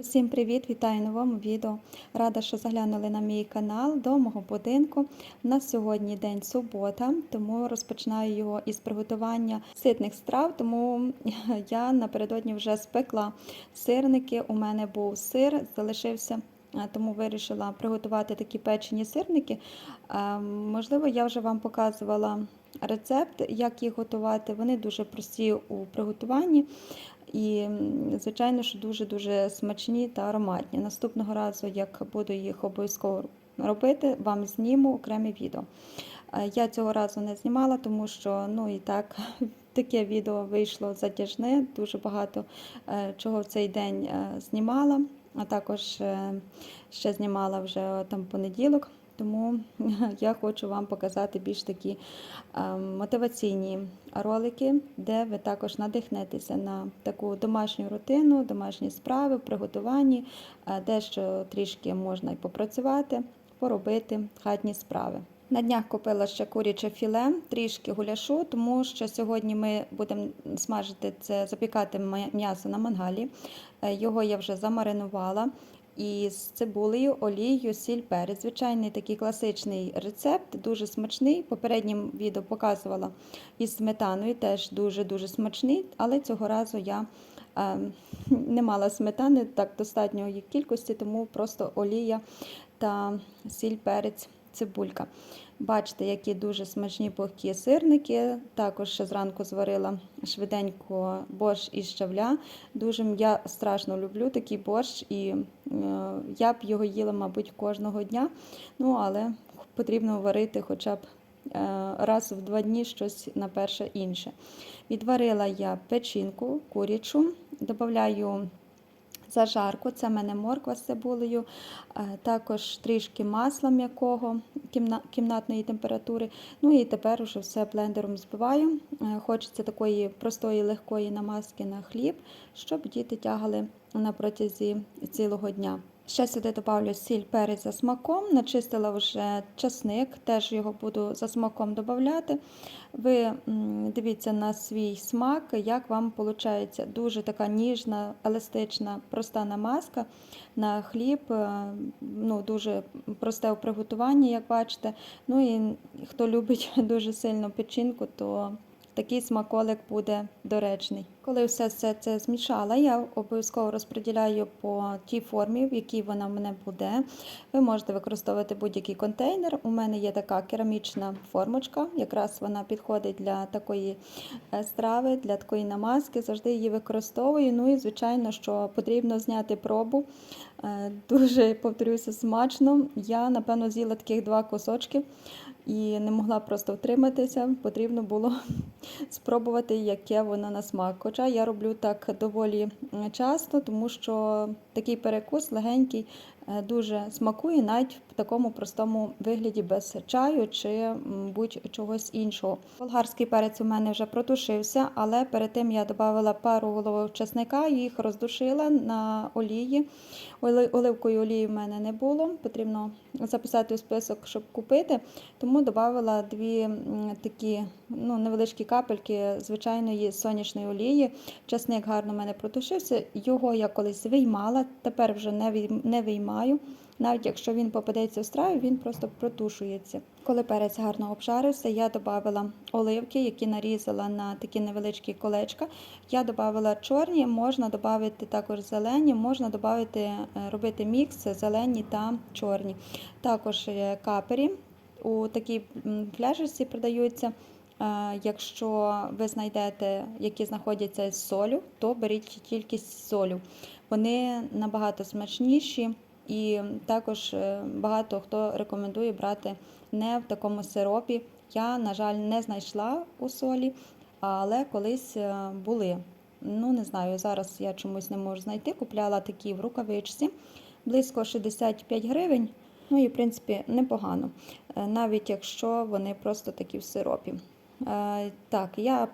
Усім привіт! Вітаю новому відео. Рада, що заглянули на мій канал до мого будинку. У нас сьогодні день субота, тому розпочинаю його із приготування ситних страв. Тому я напередодні вже спекла сирники. У мене був сир, залишився. Тому вирішила приготувати такі печені сирники. Можливо, я вже вам показувала рецепт, як їх готувати. Вони дуже прості у приготуванні. І, звичайно, що дуже-дуже смачні та ароматні. Наступного разу, як буду їх обов'язково робити, вам зніму окреме відео. Е, Я цього разу не знімала, тому що ну і так таке відео вийшло затяжне, дуже багато е, чого в цей день е, знімала, а також ще знімала вже там понеділок. Тому я хочу вам показати більш такі е, мотиваційні ролики, де ви також надихнетеся на таку домашню рутину, домашні справи, приготуванні, е, дещо трішки можна і попрацювати, поробити хатні справи. На днях купила ще куряче філе, трішки гуляшу, тому що сьогодні ми будемо смажити це, запікати м'ясо на мангалі. Е, Його я вже замаринувала. І з цибулею, олією, сіль, перець. Звичайний такий класичний рецепт, дуже смачний. Попереднім відео показувала із сметаною, теж дуже-дуже смачний, але цього разу я е, не мала сметани так достатньої кількості, тому просто олія та сіль, перець, цибулька. Бачите, які дуже смачні пухкі сирники. Також ще зранку зварила швиденько борщ із щавля. Дуже я страшно люблю такий борщ, і е, я б його їла, мабуть, кожного дня. Ну, але потрібно варити хоча б е, раз в два дні щось на перше інше. Відварила я печінку курячу, додаю зажарку, це в мене морква з цибулею, е, також трішки масла м'якого кімнатної температури. Ну і тепер уже все блендером збиваю. Е, Хочеться такої простої легкої намазки на хліб, щоб діти тягали на протязі цілого дня. Ще сюди додавлю сіль перець за смаком, начистила вже часник, теж його буду за смаком додавати. Ви дивіться на свій смак, як вам виходить дуже така ніжна, еластична, проста намазка на хліб. е, Ну, дуже просте у приготуванні, як бачите. Ну і хто любить дуже сильно печінку, то такий смаколик буде доречний. Коли все, все це змішала, я обов'язково розподіляю по тій формі, в якій вона в мене буде. Ви можете використовувати будь-який контейнер. У мене є така керамічна формочка, якраз вона підходить для такої е, страви, для такої намазки. Завжди її використовую. Ну і звичайно, що потрібно зняти пробу. Е, Дуже повторюся, смачно. Я напевно з'їла таких два кусочки і не могла просто втриматися. Потрібно було спробувати, яке воно на смак. Хоча я роблю так доволі часто, тому що такий перекус легенький е, дуже смакує навіть такому простому вигляді без чаю чи будь-чогось іншого. Болгарський перець у мене вже протушився, але перед тим я додала пару головок чесника, їх роздушила на олії. Оли- Оливкової олії в мене не було, потрібно записати у список, щоб купити. Тому додала дві такі ну, невеличкі капельки звичайної сонячної олії. Часник гарно в мене протушився. Його я колись виймала, тепер вже не виймаю. Навіть якщо він попадеться в страві, він просто протушується. Коли перець гарно обжарився, я додала оливки, які нарізала на такі невеличкі колечка. Я додала чорні, можна додати також зелені, можна додати, е, робити мікс зелені та чорні. Також е, капері у такій м, пляшечці продаються. Е, Якщо ви знайдете, які знаходяться з солю, то беріть тільки з солю. Вони набагато смачніші, і також е, багато хто рекомендує брати не в такому сиропі. Я, на жаль, не знайшла у солі, але колись е, були. Ну, не знаю, зараз я чомусь не можу знайти. Купляла такі в рукавичці, близько 65 гривень. Ну і в принципі непогано, е, навіть якщо вони просто такі в сиропі. Так, я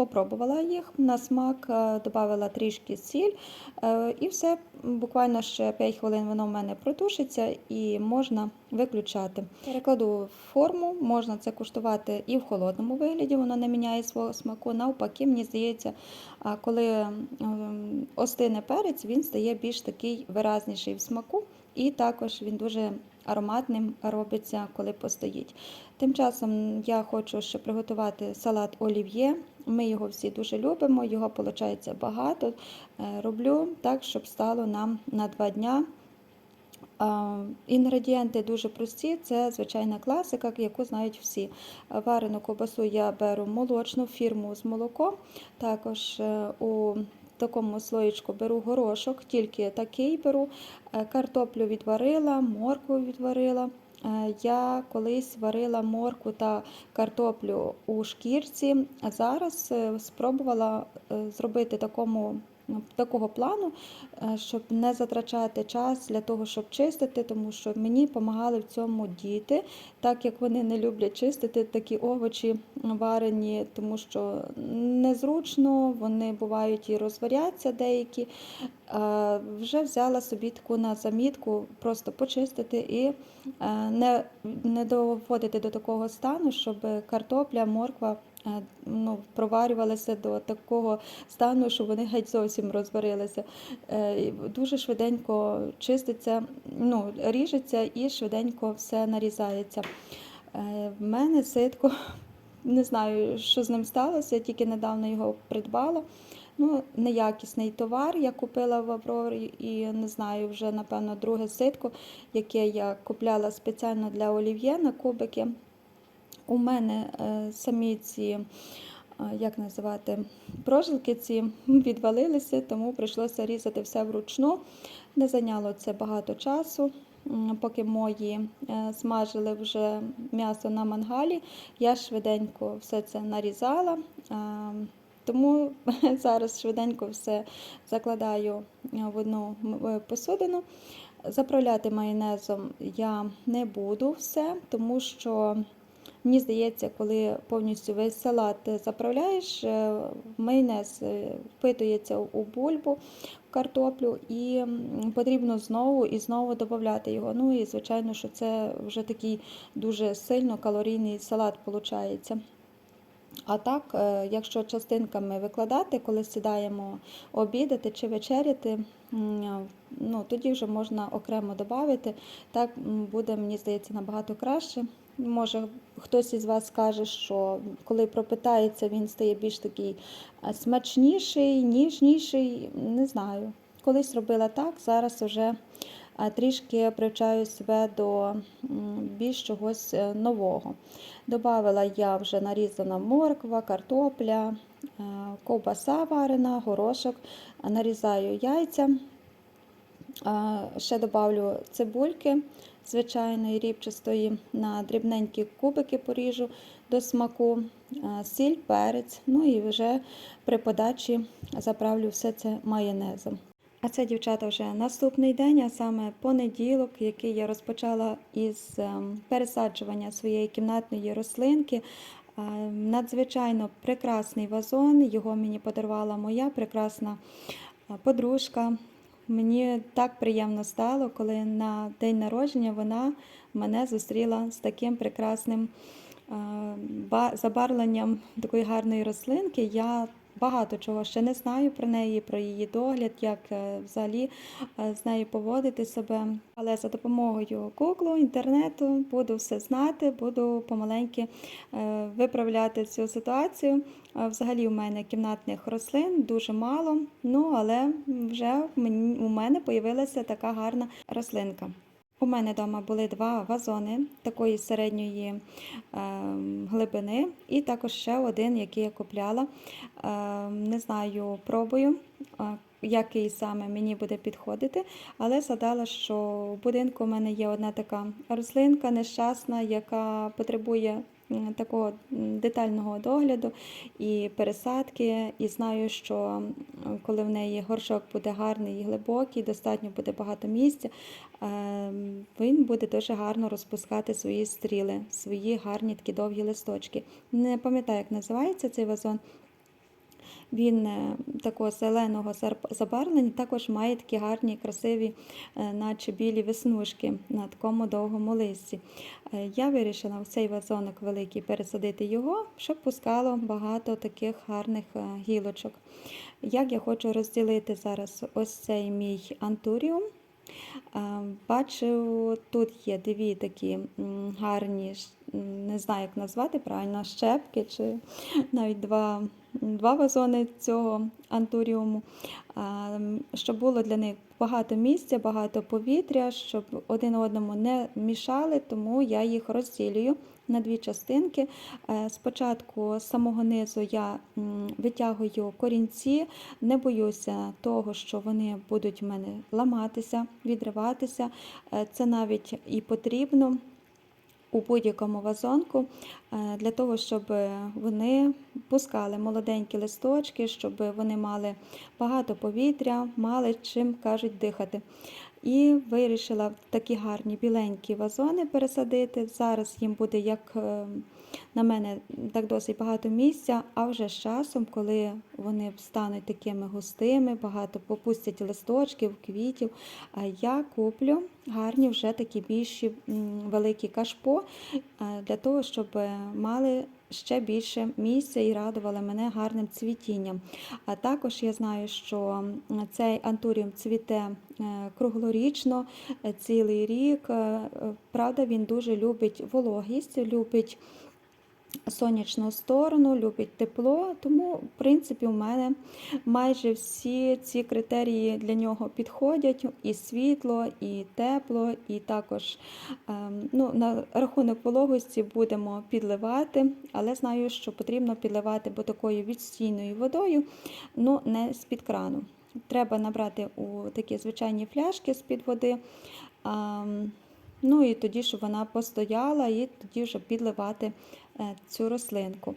попробувала їх на смак, е, додала трішки сіль е, і все, буквально ще 5 хвилин воно в мене протушиться і можна виключати. Перекладу форму, можна це куштувати і в холодному вигляді, воно не міняє свого смаку. Навпаки, мені здається, коли остине перець, він стає більш такий виразніший в смаку, і також він дуже ароматним робиться, коли постоїть. Тим часом я хочу ще приготувати салат олів'є. Ми його всі дуже любимо, його виходить багато. Е, Роблю так, щоб стало нам на два дня. Інгредієнти дуже прості, це звичайна класика, яку знають всі. Варену ковбасу я беру молочну фірму з молоком. Також е, у такому слоєчку беру горошок, тільки такий беру. Е, Картоплю відварила, моркву відварила. Е, Я колись варила моркву та картоплю у шкірці, а зараз е, спробувала е, зробити такому такого плану, е, щоб не затрачати час для того, щоб чистити, тому що мені допомагали в цьому діти, так як вони не люблять чистити такі овочі варені, тому що незручно, вони бувають і розваряться деякі. Е, Вже взяла собі таку на замітку, просто почистити і е, не, не доводити до такого стану, щоб картопля, морква ну, проварювалися до такого стану, що вони геть зовсім розварилися. Е, Дуже швиденько чиститься, ну, ріжеться і швиденько все нарізається. Е, В мене ситко, не знаю, що з ним сталося, я тільки недавно його придбала. Ну, неякісний товар я купила в Аврорі і не знаю, вже напевно друге ситко, яке я купляла спеціально для олів'є на кубики. У мене е, самі ці, е, як називати, прожилки ці відвалилися, тому прийшлося різати все вручну. Не зайняло це багато часу. Поки мої е, смажили вже м'ясо на мангалі, я швиденько все це нарізала. Тому зараз швиденько все закладаю в одну посудину. Заправляти майонезом я не буду все, тому що мені здається, коли повністю весь салат заправляєш, е, майонез е, впитується у бульбу, в картоплю, і потрібно знову і знову додати його. Ну і звичайно, що це вже такий дуже сильно калорійний салат виходить. А так, е, якщо частинками викладати, коли сідаємо обідати чи вечеряти, ну, тоді вже можна окремо додати. Так буде, мені здається, набагато краще. Може, хтось із вас скаже, що коли пропитається, він стає більш такий смачніший, ніжніший. Не знаю. Колись робила так, зараз вже трішки привчаю себе до більш чогось е, нового. Добавила я вже нарізана морква, картопля, е, ковбаса варена, горошок, нарізаю яйця. Ще добавлю цибульки звичайної рібчастої, на дрібненькі кубики поріжу до смаку, сіль, перець. Ну і вже при подачі заправлю все це майонезом. А це, дівчата, вже наступний день, а саме понеділок, який я розпочала із ем, пересаджування своєї кімнатної рослинки. Е, Надзвичайно прекрасний вазон. Його мені подарувала моя прекрасна е, подружка. Мені так приємно стало, коли на день народження вона мене зустріла з таким прекрасним е, забарвленням такої гарної рослинки. Я багато чого ще не знаю про неї, про її догляд, як е, взагалі е, з нею поводити себе. Але за допомогою Google, інтернету буду все знати, буду помаленьки е, виправляти цю ситуацію. Взагалі у мене кімнатних рослин дуже мало, ну але вже у мене появилася така гарна рослинка. У мене вдома були два вазони такої середньої е, глибини, і також ще один, який я купляла. Е, не знаю, пробую, е, який саме мені буде підходити, але згадала, що в будинку у мене є одна така рослинка нещасна, яка потребує такого детального догляду і пересадки. І знаю, що коли в неї горшок буде гарний і глибокий, достатньо буде багато місця, е, він буде дуже гарно розпускати свої стріли, свої гарні такі довгі листочки. Не пам'ятаю, як називається цей вазон. Він е, такого зеленого забарвлення, також має такі гарні, красиві, е, наче білі веснушки на такому довгому листі. Е, Я вирішила в цей вазонок великий пересадити його, щоб пускало багато таких гарних гілочок. Як я хочу розділити зараз ось цей мій антуріум. Е, Бачу, тут є дві такі гарні, не знаю, як назвати правильно, щепки чи навіть два, два вазони цього антуріуму, щоб було для них багато місця, багато повітря, щоб один одному не мішали, тому я їх розділюю на дві частинки. Е, Спочатку з самого низу я витягую корінці, не боюся того, що вони будуть в мене ламатися, відриватися. Е, Це навіть і потрібно у будь-якому вазонку е, для того, щоб вони пускали молоденькі листочки, щоб вони мали багато повітря, мали чим кажуть дихати. І вирішила такі гарні біленькі вазони пересадити. Зараз їм буде як е, на мене так досить багато місця, а вже з часом, коли вони стануть такими густими, багато попустять листочків, квітів, я куплю гарні вже такі більші великі кашпо е, для того, щоб е, мали ще більше місця і радували мене гарним цвітінням. А також я знаю, що цей антуріум цвіте е, круглорічно, е, цілий рік. Е, Правда, він дуже любить вологість, любить сонячну сторону, любить тепло, тому, в принципі, у мене майже всі ці критерії для нього підходять: і світло, і тепло, і також ем, ну, на рахунок вологості будемо підливати, але знаю, що потрібно підливати бо такою відстійною водою, ну не з-під крану. Треба набрати у такі звичайні фляшки з-під води. ам, Ну і тоді, щоб вона постояла, і тоді вже підливати цю рослинку.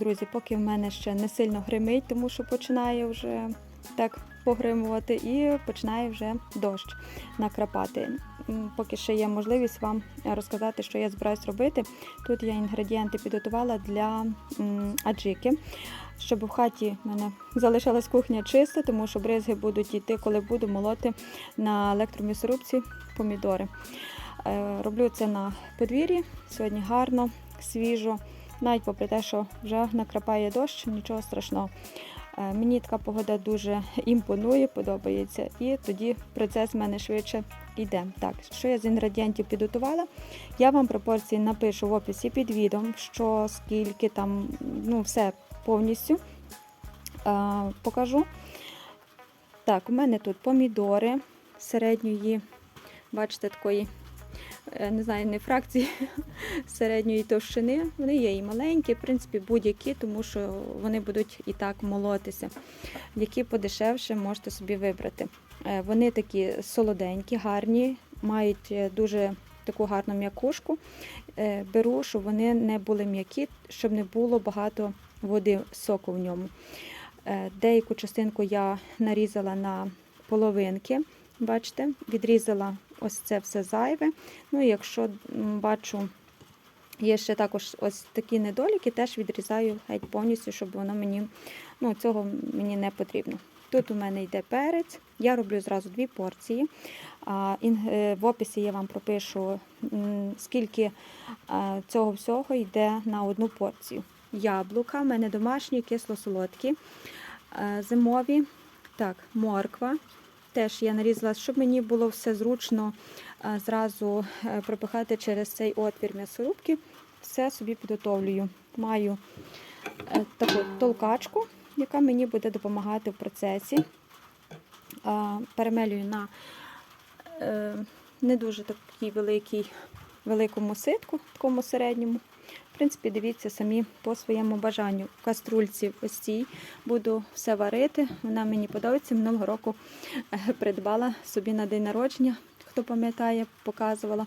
Друзі, поки в мене ще не сильно гримить, тому що починає вже так погримувати і починає вже дощ накрапати. Поки ще є можливість вам розказати, що я збираюсь робити. Тут я інгредієнти підготувала для аджики. Щоб в хаті в мене залишилась кухня чиста, тому що бризги будуть йти, коли буду молоти на електромісорубці помідори. Е, Роблю це на подвір'ї. Сьогодні гарно, свіжо. Навіть попри те, що вже накрапає дощ, нічого страшного. Е, Мені така погода дуже імпонує, подобається, і тоді процес в мене швидше йде. Так, що я з інгредієнтів підготувала? Я вам пропорції напишу в описі під відео, що скільки там, ну все повністю е, покажу. Так, у мене тут помідори середньої, бачите, такої, не знаю, не фракції середньої товщини. Вони є і маленькі, в принципі, будь-які, тому що вони будуть і так молотися. Які подешевше можете собі вибрати. Е, Вони такі солоденькі, гарні, мають е, дуже таку гарну м'якушку. Е, Беру, щоб вони не були м'які, щоб не було багато води соку в ньому. Е, Деяку частинку я нарізала на половинки. Бачите, відрізала ось це все зайве. Ну і якщо бачу, є ще також ось такі недоліки, теж відрізаю геть повністю, щоб воно мені ну, цього мені не потрібно. Тут у мене йде перець. Я роблю зразу дві порції. Е, В описі я вам пропишу, скільки цього всього йде на одну порцію. Яблука, в мене домашні, кисло-солодкі, е, зимові. Так, морква. Теж я нарізала, щоб мені було все зручно е, зразу е, пропихати через цей отвір м'ясорубки. Все собі підготовлюю. Маю е, таку толкачку, яка мені буде допомагати в процесі. Перемелюю на не дуже такий великий, великому ситку, такому середньому. В принципі, дивіться самі по своєму бажанню. В каструльці ось цій буду все варити. Вона мені подобається. Минулого року е, придбала собі на день народження, хто пам'ятає, показувала.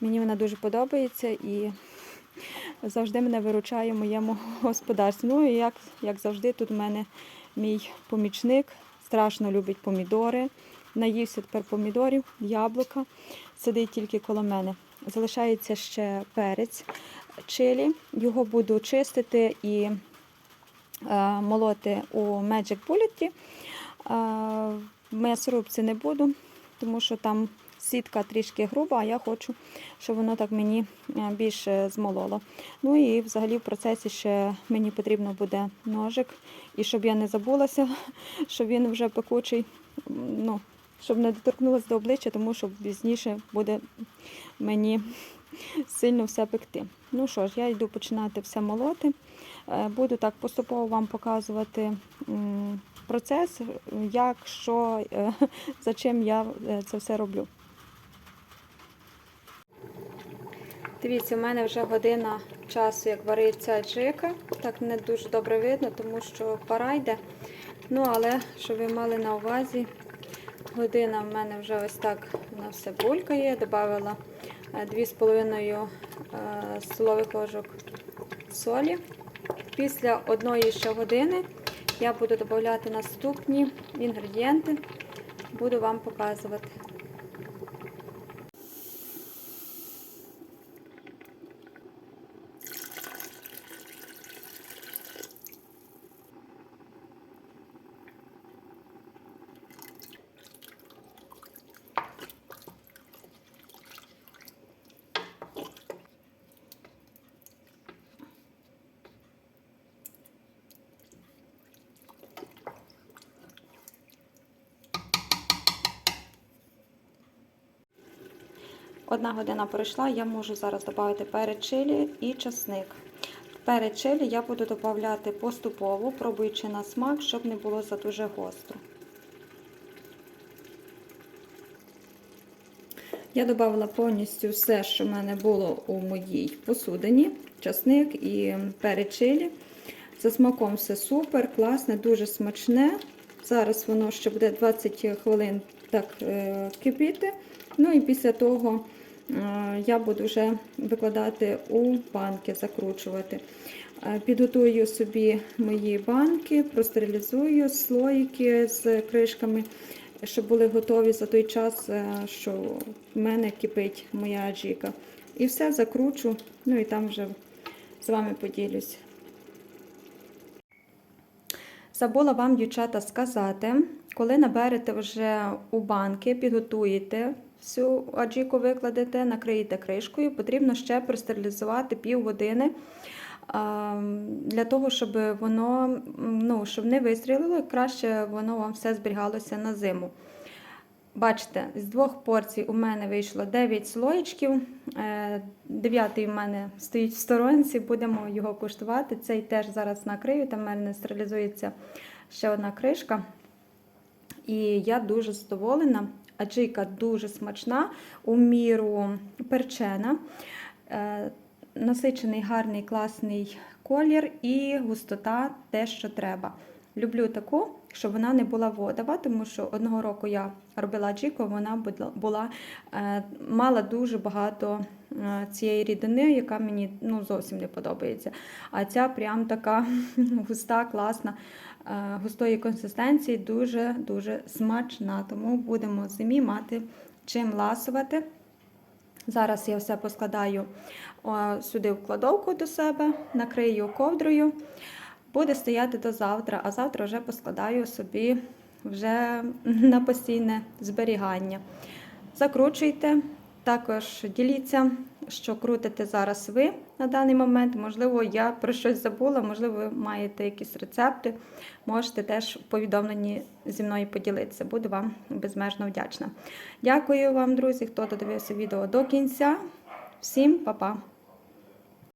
Мені вона дуже подобається і завжди мене виручає в моєму господарстві. Ну і як, як завжди, тут у мене мій помічник страшно любить помідори. Наївся тепер помідорів, яблука. Сидить тільки коло мене. Залишається ще перець чилі. Його буду чистити і е, молоти у Magic Bullet. Е, в м'ясорубці не буду, тому що там сітка трішки груба, а я хочу, щоб воно так мені е, більше змололо. Ну і взагалі в процесі ще мені потрібно буде ножик. І щоб я не забулася, що він вже пекучий, ну, щоб не доторкнулася до обличчя, тому що пізніше буде мені сильно все пекти. Ну що ж, я йду починати все молоти. Е, Буду так поступово вам показувати процес, як, що, е, за чим я е, це все роблю. Дивіться, у мене вже година часу, як вариться джика. Так не дуже добре видно, тому що пора йде. Ну, але щоб ви мали на увазі, година в мене вже ось так вона все булькає. Добавила 2,5 е, столових ложок солі. Після одної ще години я буду додавати наступні інгредієнти, буду вам показувати. Одна година пройшла, я можу зараз додати перець чилі і часник. Перець чилі я буду додавати поступово, пробуючи на смак, щоб не було за дуже гостро. Я додала повністю все, що в мене було у моїй посудині, часник і перець чилі. За смаком все супер, класне, дуже смачне. Зараз воно ще буде 20 хвилин так е, кипіти. Ну і після того я буду вже викладати у банки, закручувати. Е, Підготую собі мої банки, простерилізую слоїки з кришками, щоб були готові за той час, е, що в мене кипить моя аджіка. І все закручу, ну і там вже з вами поділюсь. Забула вам, дівчата, сказати, коли наберете вже у банки, підготуєте всю аджіку, викладете, накриєте кришкою, потрібно ще простерилізувати півгодини для того, щоб воно ну, щоб не вистрілило, і краще воно вам все зберігалося на зиму. Бачите, з двох порцій у мене вийшло 9 слоєчків. Е, Дев'ятий у мене стоїть в сторонці, будемо його куштувати. Цей теж зараз накрию, там в мене стерилізується ще одна кришка. І я дуже задоволена. Аджика дуже смачна, у міру перчена. Е, Насичений гарний класний колір і густота те, що треба. Люблю таку, щоб вона не була водова, тому що одного року я робила джіко, вона була- е, мала дуже багато е, цієї рідини, яка мені ну, зовсім не подобається. А ця прям така густа, класна, е, густої консистенції, дуже-дуже смачна. Тому будемо зимі мати чим ласувати. Зараз я все поскладаю сюди в кладовку до себе, накрию ковдрою. Буде стояти до завтра, а завтра вже поскладаю собі вже на постійне зберігання. Закручуйте, також діліться, що крутите зараз ви на даний момент. Можливо, я про щось забула, можливо, ви маєте якісь рецепти. Можете теж в повідомленні зі мною поділитися. Буду вам безмежно вдячна. Дякую вам, друзі, хто додивився відео до кінця. Всім па-па!